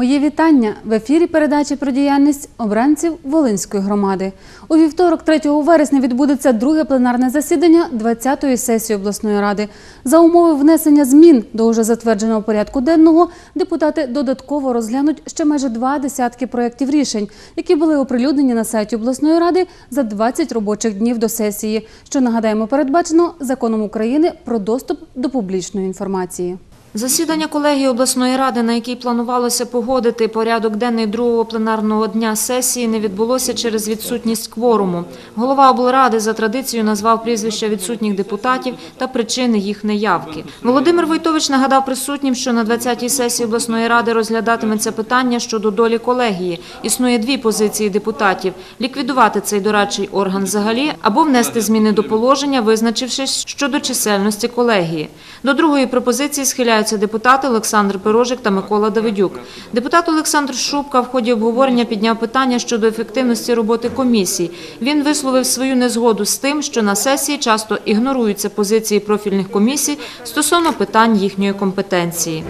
Мої вітання в ефірі передачі про діяльність обранців Волинської громади. У вівторок, 3 вересня, відбудеться друге пленарне засідання 20-ї сесії обласної ради. За умови внесення змін до уже затвердженого порядку денного депутати додатково розглянуть ще майже два десятки проєктів рішень, які були оприлюднені на сайті обласної ради за 20 робочих днів до сесії, що нагадаємо передбачено законом України про доступ до публічної інформації. Засідання колегії обласної ради, на якій планувалося погодити порядок денний другого пленарного дня сесії, не відбулося через відсутність кворуму. Голова облради за традицією назвав прізвища відсутніх депутатів та причини їх неявки. Володимир Войтович нагадав присутнім, що на 20-й сесії обласної ради розглядатиметься питання щодо долі колегії. Існує дві позиції депутатів: ліквідувати цей дорадчий орган взагалі або внести зміни до положення, визначившись щодо чисельності колегії. До другої пропозиції схиляються депутати Олександр Пирожик та Микола Давидюк. Депутат Олександр Шубка в ході обговорення підняв питання щодо ефективності роботи комісій. Він висловив свою незгоду з тим, що на сесії часто ігноруються позиції профільних комісій стосовно питань їхньої компетенції.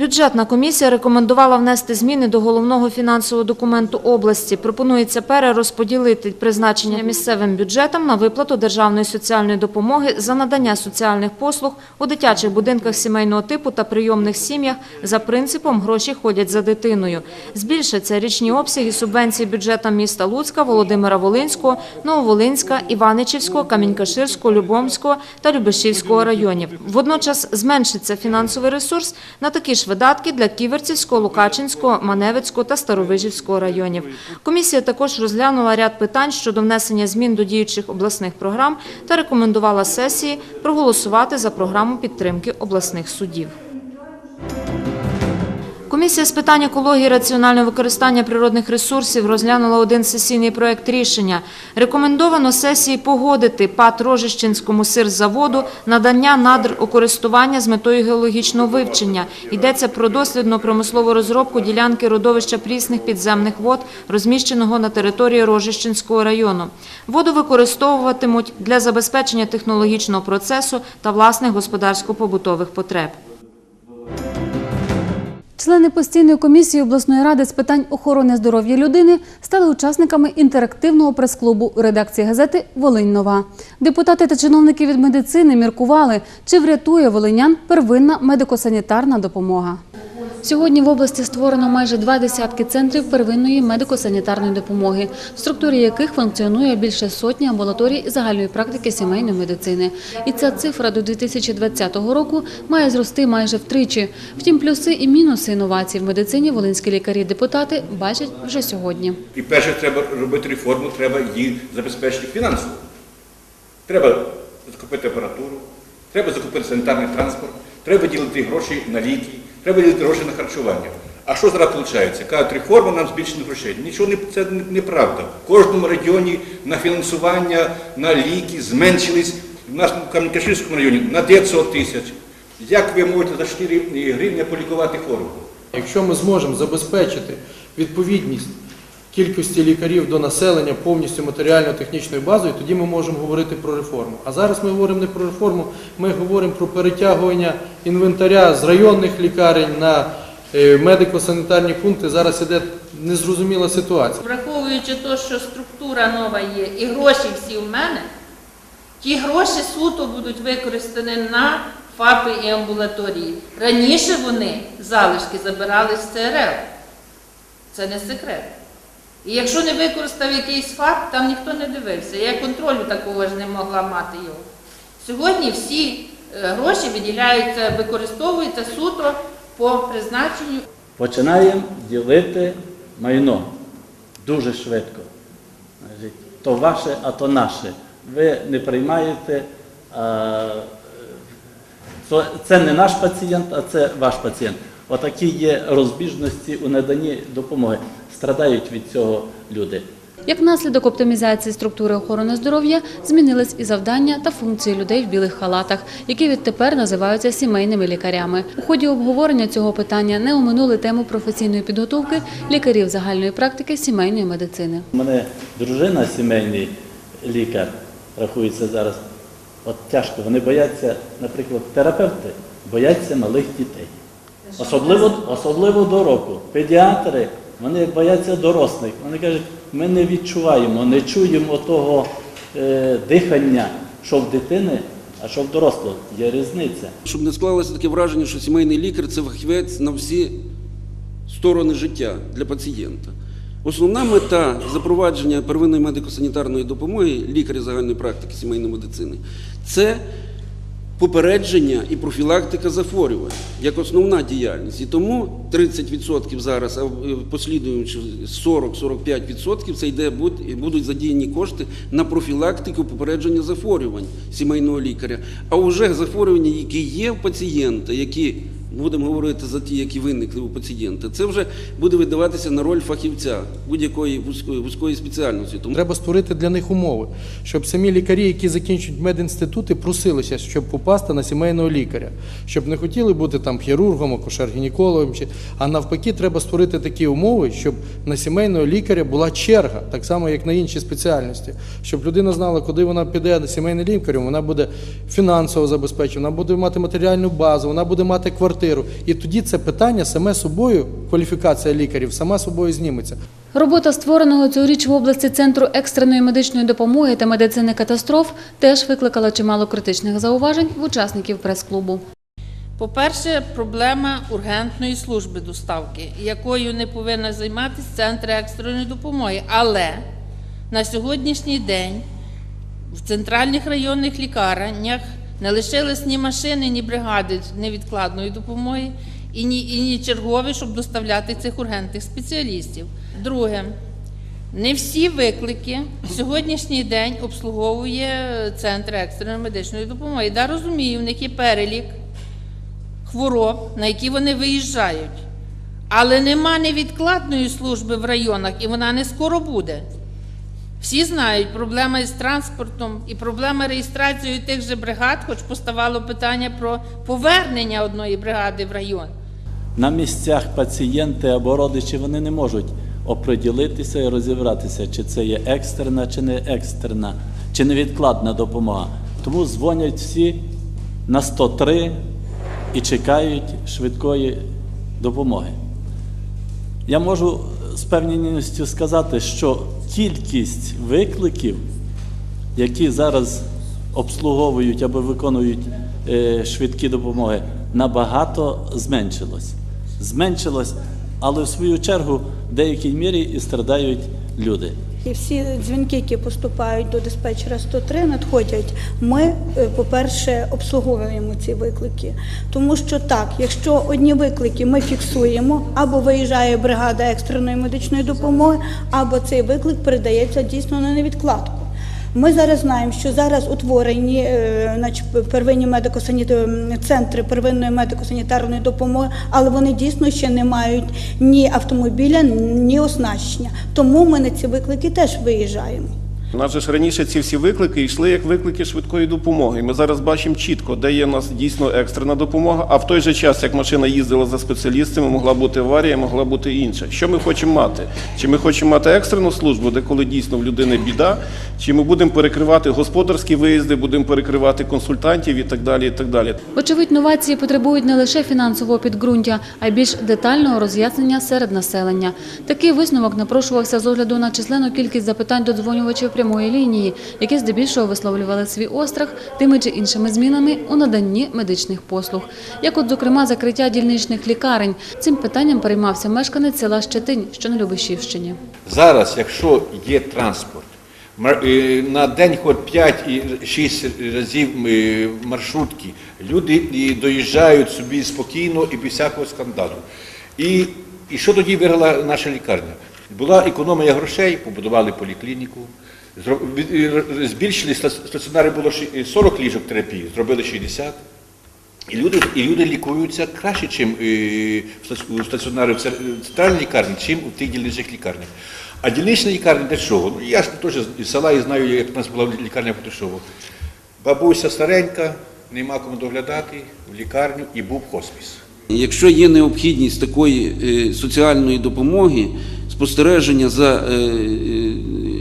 Бюджетна комісія рекомендувала внести зміни до головного фінансового документу області. Пропонується перерозподілити призначення місцевим бюджетам на виплату державної соціальної допомоги за надання соціальних послуг у дитячих будинках сімейного типу та прийомних сім'ях за принципом «гроші ходять за дитиною». Збільшаться річні обсяги субвенцій бюджетам міста Луцька, Володимира Волинського, Нововолинська, Іваничівського, Камінькаширського, Любомського та Любешівського районів. Водночас зменшиться фінансовий ресурс на такі ж видатки для Ківерцівського, Лукачинського, Маневицького та Старовижівського районів. Комісія також розглянула ряд питань щодо внесення змін до діючих обласних програм та рекомендувала сесії проголосувати за програму підтримки обласних судів. Комісія з питань екології раціонального використання природних ресурсів розглянула один сесійний проект рішення. Рекомендовано сесії погодити ПАТ Рожищенському сирзаводу надання надр у користування з метою геологічного вивчення. Йдеться про дослідну промислову розробку ділянки родовища прісних підземних вод, розміщеного на території Рожищенського району. Воду використовуватимуть для забезпечення технологічного процесу та власних господарсько-побутових потреб. Члени постійної комісії обласної ради з питань охорони здоров'я людини стали учасниками інтерактивного прес-клубу редакції газети Волинь Нова. Депутати та чиновники від медицини міркували, чи врятує волинян первинна медико-санітарна допомога. Сьогодні в області створено майже два десятки центрів первинної медико-санітарної допомоги, в структурі яких функціонує більше сотні амбулаторій загальної практики сімейної медицини. І ця цифра до 2020 року має зрости майже втричі. Втім, плюси і мінуси інновацій в медицині волинські лікарі-депутати бачать вже сьогодні. І перше, треба робити реформу, треба її забезпечити фінансово. Треба закупити апаратуру, треба закупити санітарний транспорт, треба виділити гроші на ліки, треба діти гроші на харчування. А що зараз виходить? Кажуть, реформа нам збільшено грошей. Нічого не це неправда. В кожному регіоні на фінансування, на ліки зменшились. У нас в Кам'янкашинському районі на 900 тисяч. Як ви можете за 4 гривні полікувати хворобу? Якщо ми зможемо забезпечити відповідність кількості лікарів до населення повністю матеріально-технічною базою, тоді ми можемо говорити про реформу. А зараз ми говоримо не про реформу, ми говоримо про перетягування інвентаря з районних лікарень на е, медико-санітарні пункти. Зараз іде незрозуміла ситуація. Враховуючи те, що структура нова є і гроші всі в мене, ті гроші суто будуть використані на ФАПи і амбулаторії. Раніше вони залишки забирали з ЦРЛ. Це не секрет. І якщо не використав якийсь ФАП, там ніхто не дивився. Я контролю такого ж не могла мати його. Сьогодні всі е, гроші виділяються, використовуються суто по призначенню починаємо ділити майно дуже швидко. То ваше, а то наше. Ви не приймаєте, а, це не наш пацієнт, а це ваш пацієнт. Отакі є розбіжності у наданні допомоги. Страдають від цього люди. Як наслідок оптимізації структури охорони здоров'я змінились і завдання та функції людей в білих халатах, які відтепер називаються сімейними лікарями. У ході обговорення цього питання не оминули тему професійної підготовки лікарів загальної практики сімейної медицини. У мене дружина сімейний лікар, рахується зараз. От тяжко. Вони бояться, наприклад, терапевти бояться малих дітей. Особливо, особливо до року. Педіатри, вони бояться дорослих. Вони кажуть, ми не відчуваємо, не чуємо того е, дихання, що в дитини, а що в дорослого. Є різниця. Щоб не склалося таке враження, що сімейний лікар це фахівець на всі сторони життя для пацієнта. Основна мета запровадження первинної медико-санітарної допомоги лікаря загальної практики сімейної медицини це попередження і профілактика захворювань як основна діяльність. І тому 30% зараз, а в послідуючи 40-45% це йде буд- будуть задіяні кошти на профілактику попередження захворювань сімейного лікаря. А вже захворювання, які є в пацієнта, які будемо говорити за ті, які виникли у пацієнта, це вже буде видаватися на роль фахівця будь-якої вузької, вузької спеціальності. Тому Треба створити для них умови, щоб самі лікарі, які закінчують медінститути, просилися, щоб попасти на сімейного лікаря, щоб не хотіли бути там хірургом, акушер-гінекологом, чи- а навпаки, треба створити такі умови, щоб на сімейного лікаря була черга, так само як на інші спеціальності, щоб людина знала, куди вона піде на сімейний лікар, вона буде фінансово забезпечена, вона буде мати матеріальну базу, вона буде мати квартиру. І тоді це питання саме собою, кваліфікація лікарів, сама собою зніметься. Робота створеного цьогоріч в області Центру екстреної медичної допомоги та медицини катастроф теж викликала чимало критичних зауважень в учасників прес-клубу. По-перше, проблема ургентної служби доставки, якою не повинна займатися центр екстреної допомоги. Але на сьогоднішній день в центральних районних лікарнях не лишились ні машини, ні бригади невідкладної допомоги і ні, і ні чергові, щоб доставляти цих ургентних спеціалістів. Друге, не всі виклики сьогоднішній день обслуговує центр екстреної медичної допомоги. Да, розумію, в них є перелік хвороб, на які вони виїжджають. Але нема невідкладної служби в районах, і вона не скоро буде. Всі знають, проблема із транспортом і проблема реєстрацією тих же бригад, хоч поставало питання про повернення одної бригади в район. На місцях пацієнти або родичі вони не можуть оприділитися і розібратися, чи це є екстрена, чи не екстрена, чи невідкладна допомога. Тому дзвонять всі на 103 і чекають швидкої допомоги. Я можу з певністю сказати, що кількість викликів, які зараз обслуговують або виконують е, швидкі допомоги, набагато зменшилось. Зменшилось, але в свою чергу в деякій мірі і страдають люди. І всі дзвінки, які поступають до диспетчера 103, надходять. Ми, е, по-перше, обслуговуємо ці виклики. Тому що так, якщо одні виклики ми фіксуємо, або виїжджає бригада екстреної медичної допомоги, або цей виклик передається дійсно на невідкладку. Ми зараз знаємо, що зараз утворені е, первинні медико-санітарні центри первинної медико-санітарної допомоги, але вони дійсно ще не мають ні автомобіля, ні оснащення. Тому ми на ці виклики теж виїжджаємо. У нас же ж раніше ці всі виклики йшли як виклики швидкої допомоги. Ми зараз бачимо чітко, де є в нас дійсно екстрена допомога. А в той же час, як машина їздила за спеціалістами, могла бути аварія, могла бути інша. Що ми хочемо мати? Чи ми хочемо мати екстрену службу, де коли дійсно в людини біда, чи ми будемо перекривати господарські виїзди, будемо перекривати консультантів і так далі. і так далі. Очевидь, новації потребують не лише фінансового підґрунтя, а й більш детального роз'яснення серед населення. Такий висновок напрошувався з огляду на численну кількість запитань до дзвонювачів прямої лінії, які здебільшого висловлювали свій острах тими чи іншими змінами у наданні медичних послуг. Як от, зокрема, закриття дільничних лікарень. Цим питанням переймався мешканець села Щетинь, що на Любешівщині. Зараз, якщо є транспорт, е, на день хоч 5 і 6 разів е, маршрутки, люди доїжджають собі спокійно і без всякого скандалу. І, і що тоді виграла наша лікарня? Була економія грошей, побудували поліклініку, збільшили ста- стаціонари було 40 ліжок терапії, зробили 60. І люди, і люди лікуються краще, ніж у стаціонарі в центральній лікарні, чим у тих дільничних лікарнях. А дільнична лікарня для чого? Ну, я ж теж з села і знаю, як у нас була лікарня Потушова. Бабуся старенька, нема кому доглядати в лікарню і був хоспіс. Якщо є необхідність такої е, соціальної допомоги, спостереження за е, е,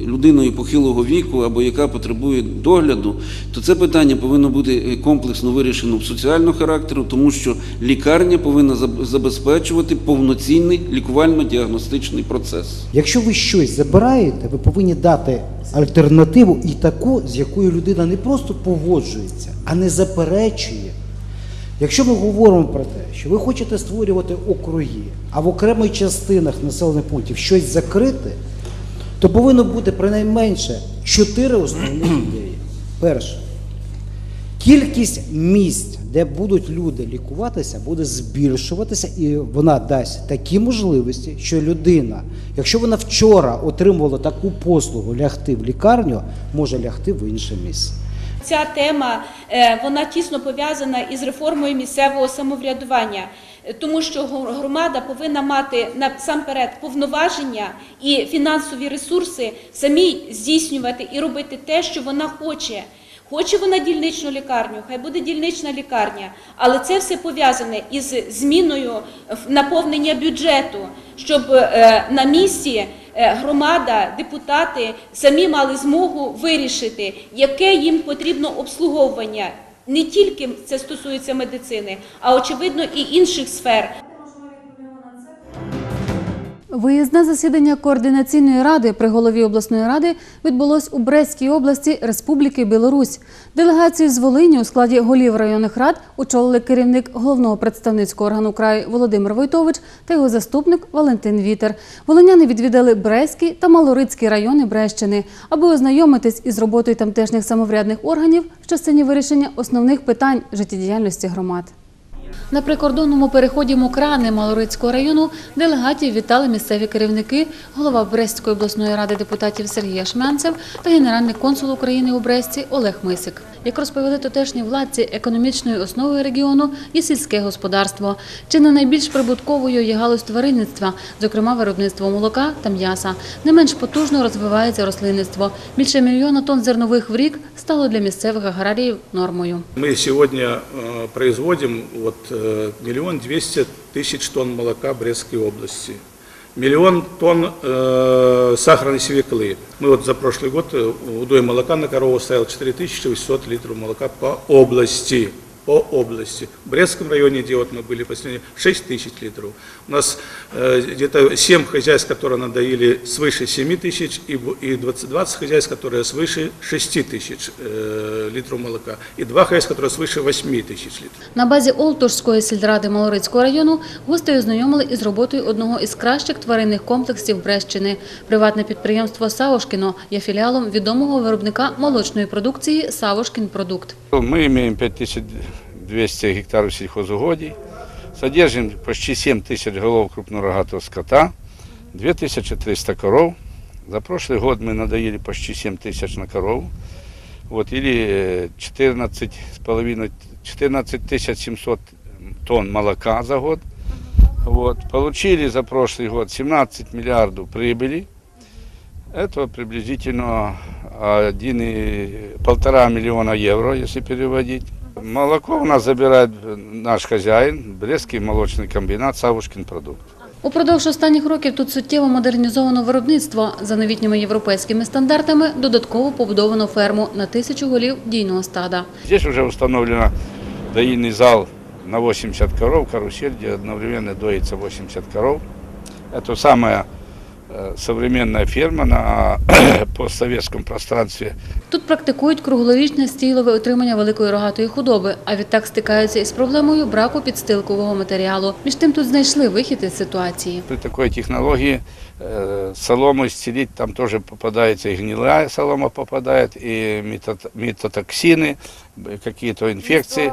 людиною похилого віку або яка потребує догляду, то це питання повинно бути е, комплексно вирішено соціального характеру, тому що лікарня повинна забезпечувати повноцінний лікувально-діагностичний процес. Якщо ви щось забираєте, ви повинні дати альтернативу і таку, з якою людина не просто погоджується, а не заперечує. Якщо ми говоримо про те, що ви хочете створювати округи, а в окремих частинах населених пунктів щось закрити, то повинно бути принайменше чотири основних ідеї. Перше, кількість місць, де будуть люди лікуватися, буде збільшуватися, і вона дасть такі можливості, що людина, якщо вона вчора отримувала таку послугу лягти в лікарню, може лягти в інше місце. Ця тема е, вона тісно пов'язана із реформою місцевого самоврядування, тому що громада повинна мати насамперед повноваження і фінансові ресурси самій здійснювати і робити те, що вона хоче. Хоче вона дільничну лікарню, хай буде дільнична лікарня, але це все пов'язане із зміною наповнення бюджету, щоб е, на місці е, громада, депутати самі мали змогу вирішити, яке їм потрібно обслуговування. Не тільки це стосується медицини, а очевидно і інших сфер. Виїзне засідання координаційної ради при голові обласної ради відбулось у Брестській області Республіки Білорусь. Делегацію з Волині у складі голів районних рад очолили керівник головного представницького органу краю Володимир Войтович та його заступник Валентин Вітер. Волиняни відвідали Брестський та Малорицький райони Брещини, аби ознайомитись із роботою тамтешніх самоврядних органів в частині вирішення основних питань життєдіяльності громад. На прикордонному переході Мокрани Малорицького району делегатів вітали місцеві керівники, голова Брестської обласної ради депутатів Сергій Шмянцев та генеральний консул України у Бресті Олег Мисик. Як розповіли тутешні владці, економічною основою регіону є сільське господарство. Чи не найбільш прибутковою є галузь тваринництва, зокрема виробництво молока та м'яса. Не менш потужно розвивається рослинництво. Більше мільйона тонн зернових в рік стало для місцевих аграріїв нормою. Мы сегодня э, производим вот, э, миллион двести тысяч тонн молока в Брестской области, миллион тонн э, сахарной свеклы. Мы вот за прошлый год э, удой молока на корову ставил 4800 литров молока по области. По области. В Брестском районе, где вот мы были последние, 6 тысяч литров. У нас э, где-то 7 хозяйств, которые надоили свыше 7 тысяч, и, бу- и 20, 20 хозяйств, которые свыше 6 тысяч э, литров молока, и 2 хозяйства, которые свыше 8 тысяч литров. На базі Олтушської сільради Малорицького району гості ознайомили із роботою одного із кращих тваринних комплексів Брещини. Приватне підприємство Савошкіно є філіалом відомого виробника молочної продукції Савошкінпродукт. Мы имеем 5200 гектаров сельхозугодий, содержим почти 7 тысяч голов крупнорогатого скота, 2300 коров. За прошлый год мы надоели почти 7 тысяч на корову, вот, или 14 с половиной, 14 700 тонн молока за год. Вот. Получили за прошлый год 17 миллиардов прибыли. Это приблизительно один и полтора миллиона евро, если переводить. Молоко у нас забирает наш хозяин, Брестский молочный комбинат «Савушкин продукт». Упродовж останніх років тут суттєво модернізовано виробництво. За новітніми європейськими стандартами додатково побудовано ферму на тисячу голів дійного стада. Здесь уже установлено доильный зал на 80 коров, карусель, где одновременно доится 80 коров. Это самая э, современная ферма на постсоветском пространстве. Тут практикують круглорічне стілове утримання великої рогатої худоби, а відтак стикаються із проблемою браку підстилкового матеріалу. Між тим тут знайшли вихід із ситуації. При такой технологии э, солому исцелить, там тоже попадается и гнилая солома попадает, и метат- метатоксины, б- какие-то инфекции.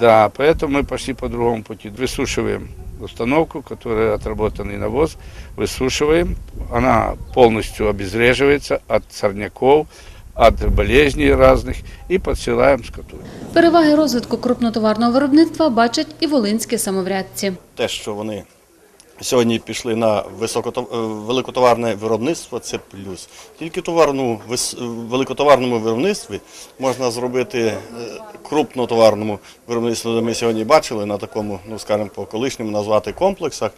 да. поэтому мы пошли по другому пути. Высушиваем установку, которая отработанный навоз, высушиваем. Она полностью обезвреживается от сорняков, от болезней разных и подсылаем скоту. Переваги розвитку крупнотоварного виробництва бачать і волинські самоврядці. те, що вони сьогодні пішли на е, великотоварне виробництво, це плюс. Тільки в товарному, великотоварному виробництві можна зробити е, крупнотоварному виробництві, де ми сьогодні бачили на такому, ну скажімо, по колишньому назвати комплексах.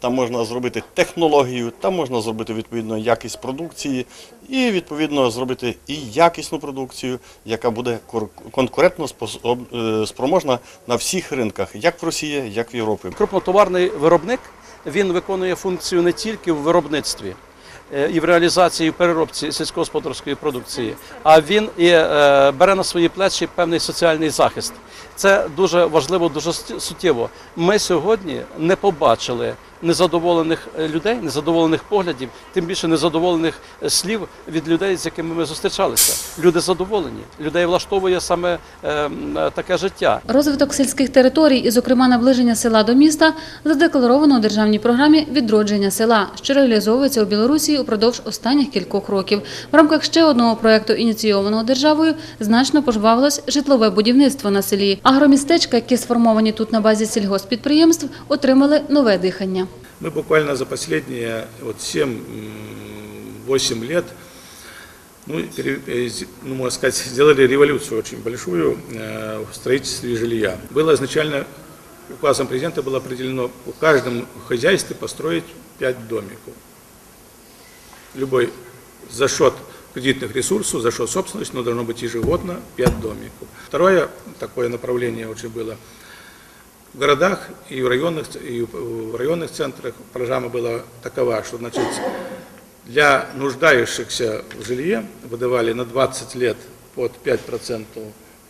Там можна зробити технологію, там можна зробити відповідно якість продукції і відповідно зробити і якісну продукцію, яка буде конкурентно е, спроможна на всіх ринках, як в Росії, як в Європі. Крупнотоварний виробник він виконує функцію не тільки в виробництві е, і в реалізації і в переробці сільськогосподарської продукції, а він і е, бере на свої плечі певний соціальний захист. Це дуже важливо, дуже суттєво. Ми сьогодні не побачили незадоволених е, людей, незадоволених поглядів, тим більше незадоволених е, слів від людей, з якими ми зустрічалися. Люди задоволені, людей влаштовує саме е, е, таке життя. Розвиток сільських територій і, зокрема, наближення села до міста задекларовано у державній програмі відродження села, що реалізовується у Білорусі упродовж останніх кількох років. В рамках ще одного проекту, ініційованого державою, значно пожвавилось житлове будівництво на селі. Агромістечка, які сформовані тут на базі сільгоспідприємств, отримали нове дихання. Мы буквально за последние вот 7-8 лет, ну, пере- э, зи- ну, можно сказать, сделали революцию очень большую э, в строительстве жилья. Было изначально, указом президента было определено в каждом хозяйстве построить 5 домиков. Любой за счет кредитных ресурсов, за счет собственности, но должно быть ежегодно 5 домиков. Второе такое направление очень было в городах и в районных, и в районных центрах программа была такова, что значит, для нуждающихся в жилье выдавали на 20 лет под 5%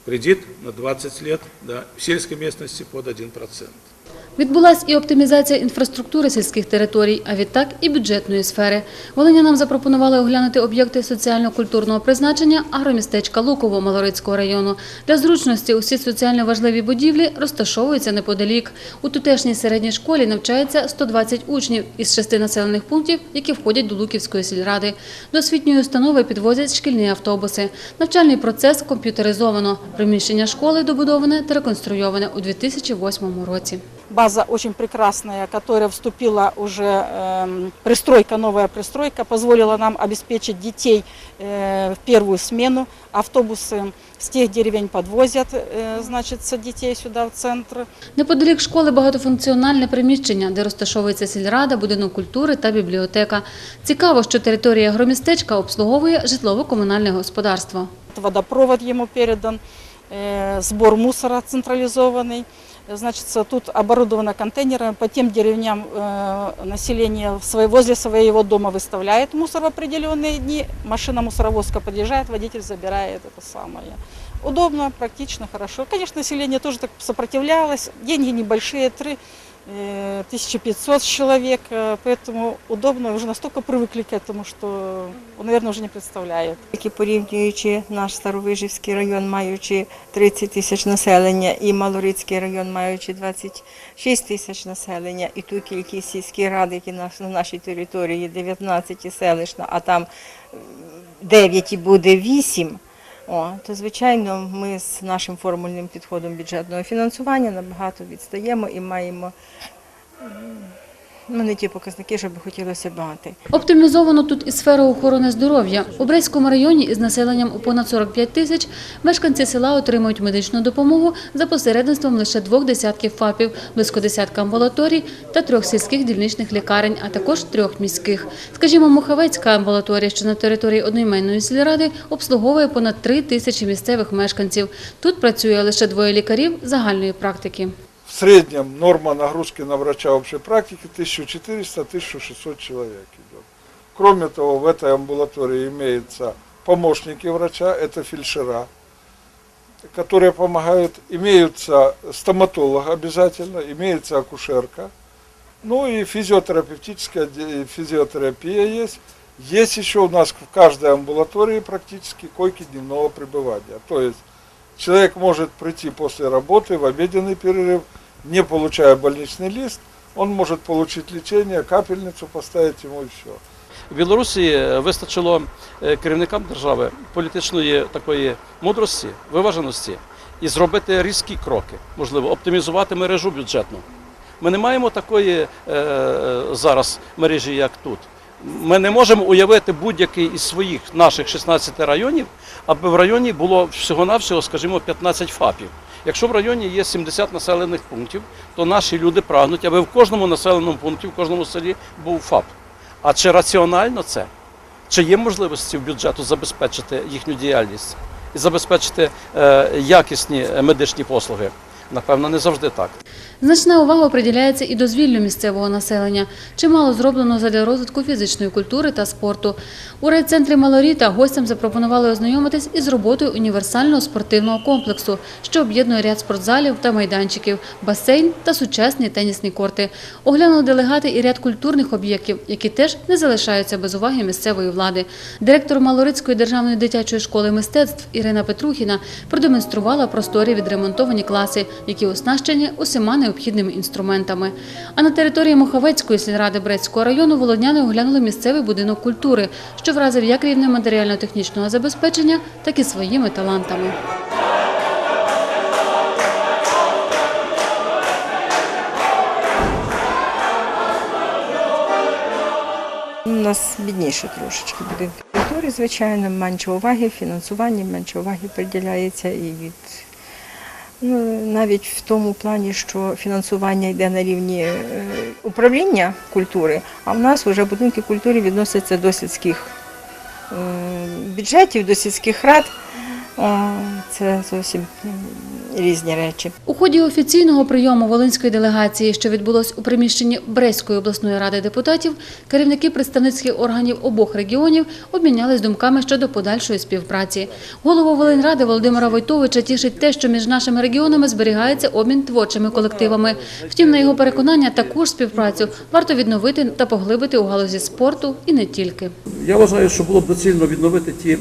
кредит, на 20 лет, да, в сельской местности под 1%. Відбулась і оптимізація інфраструктури сільських територій, а відтак і бюджетної сфери. Волинянам запропонували оглянути об'єкти соціально-культурного призначення агромістечка Луково Малорицького району. Для зручності усі соціально важливі будівлі розташовуються неподалік. У тутешній середній школі навчається 120 учнів із шести населених пунктів, які входять до Луківської сільради. До освітньої установи підвозять шкільні автобуси. Навчальний процес комп'ютеризовано. Приміщення школи добудоване та реконструйоване у 2008 році база очень прекрасная, которая вступила уже, эм, пристройка, новая пристройка, позволила нам обеспечить детей э, в первую смену. Автобусы с тех деревень подвозят, э, значит, детей сюда в центр. Неподалік школи багатофункціональне приміщення, де розташовується сільрада, будинок культури та бібліотека. Цікаво, що територія громістечка обслуговує житлово-комунальне господарство. Водопровод ему передан, э, сбор мусора централизованный. Значит, тут оборудовано контейнерами, по тем деревням э, население свои- возле своего дома выставляет мусор в определенные дни, машина мусоровозка подъезжает, водитель забирает это самое. Удобно, практично, хорошо. Конечно, население тоже так сопротивлялось, деньги небольшие, 3 э, 1500 человек, э, поэтому удобно, уже настолько привыкли к этому, что, наверное, уже не представляет. Які порівнюючи наш Старовижівський район, маючи 30 тисяч населення, і Малорицький район, маючи 26 тисяч населення, і ту кількість сільських рад, які на на нашій території 19 і селищна, а там м, 9 і буде 8, о, то звичайно ми з нашим формульним підходом бюджетного фінансування набагато відстаємо і маємо ну, не ті показники, що би хотілося мати. Оптимізовано тут і сферу охорони здоров'я. У Брейському районі із населенням у понад 45 тисяч мешканці села отримують медичну допомогу за посередництвом лише двох десятків ФАПів, близько десятка амбулаторій та трьох сільських дільничних лікарень, а також трьох міських. Скажімо, Мухавецька амбулаторія, що на території одноіменної сільради, обслуговує понад 3 тисячі місцевих мешканців. Тут працює лише двоє лікарів загальної практики. В среднем норма нагрузки на врача общей практики 1400-1600 человек идет. Кроме того, в этой амбулатории имеются помощники врача, это фельдшера, которые помогают, имеются стоматолог обязательно, имеется акушерка, ну и физиотерапевтическая физиотерапия есть. Есть еще у нас в каждой амбулатории практически койки дневного пребывания. То есть человек может прийти после работы в обеденный перерыв, не получая больничный лист, он может получить лечение, капельницу поставить ему и все. В Білорусі е, вистачило е, керівникам держави політичної такої мудрості, виваженості і зробити різкі кроки, можливо, оптимізувати мережу бюджетну. Ми не маємо такої е, зараз мережі, як тут. Ми не можемо уявити будь-який із своїх наших 16 районів, аби в районі було всього-навсього, скажімо, 15 ФАПів. Якщо в районі є 70 населених пунктів, то наші люди прагнуть, аби в кожному населеному пункті, в кожному селі був ФАП. А чи раціонально це? Чи є можливості в бюджету забезпечити їхню діяльність і забезпечити е, якісні медичні послуги? Напевно, не завжди так. Значна увага приділяється і дозвіллю місцевого населення. Чимало зроблено задля розвитку фізичної культури та спорту. У райцентрі Малоріта гостям запропонували ознайомитись із роботою універсального спортивного комплексу, що об'єднує ряд спортзалів та майданчиків, басейн та сучасні тенісні корти. Оглянули делегати і ряд культурних об'єктів, які теж не залишаються без уваги місцевої влади. Директор Малорицької державної дитячої школи мистецтв Ірина Петрухіна продемонструвала просторі відремонтовані класи, які оснащені усіма необхідними інструментами. А на території Моховецької сільради Брецького району володняни оглянули місцевий будинок культури, що вразив як рівнем матеріально-технічного забезпечення, так і своїми талантами. У нас бідніше трошечки будинки культури, звичайно, менше уваги, фінансування, менше уваги приділяється і від ну, навіть в тому плані, що фінансування йде на рівні е, управління культури, а в нас вже будинки культури відносяться до сільських е, бюджетів, до сільських рад. Це зовсім різні речі. У ході офіційного прийому волинської делегації, що відбулось у приміщенні Брестської обласної ради депутатів, керівники представницьких органів обох регіонів обмінялись думками щодо подальшої співпраці. Голову Волинради Володимира Войтовича тішить те, що між нашими регіонами зберігається обмін творчими колективами. Втім, на його переконання, таку ж співпрацю варто відновити та поглибити у галузі спорту і не тільки. Я вважаю, що було б доцільно відновити ті,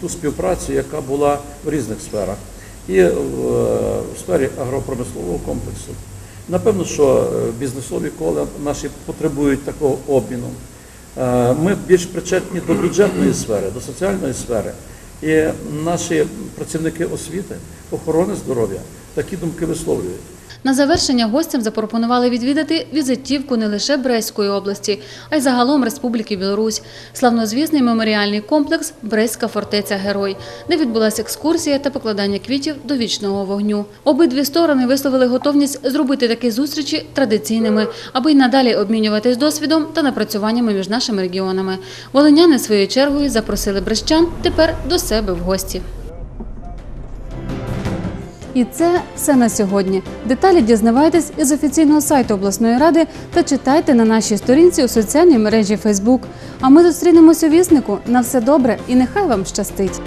ту співпрацю, яка була в різних сферах, і в, е, в сфері агропромислового комплексу. Напевно, що е, бізнесові кола наші потребують такого обміну. Е, Ми більш причетні до бюджетної сфери, до соціальної сфери. І наші працівники освіти, охорони здоров'я такі думки висловлюють. На завершення гостям запропонували відвідати візитівку не лише Брестської області, а й загалом Республіки Білорусь, славнозвісний меморіальний комплекс Брестська фортеця Герой, де відбулася екскурсія та покладання квітів до вічного вогню. Обидві сторони висловили готовність зробити такі зустрічі традиційними, аби й надалі обмінюватись досвідом та напрацюваннями між нашими регіонами. Волиняни своєю чергою запросили брещан тепер до себе в гості. І це все на сьогодні. Деталі дізнавайтесь із офіційного сайту обласної ради та читайте на нашій сторінці у соціальній мережі Фейсбук. А ми зустрінемось у віснику. На все добре і нехай вам щастить!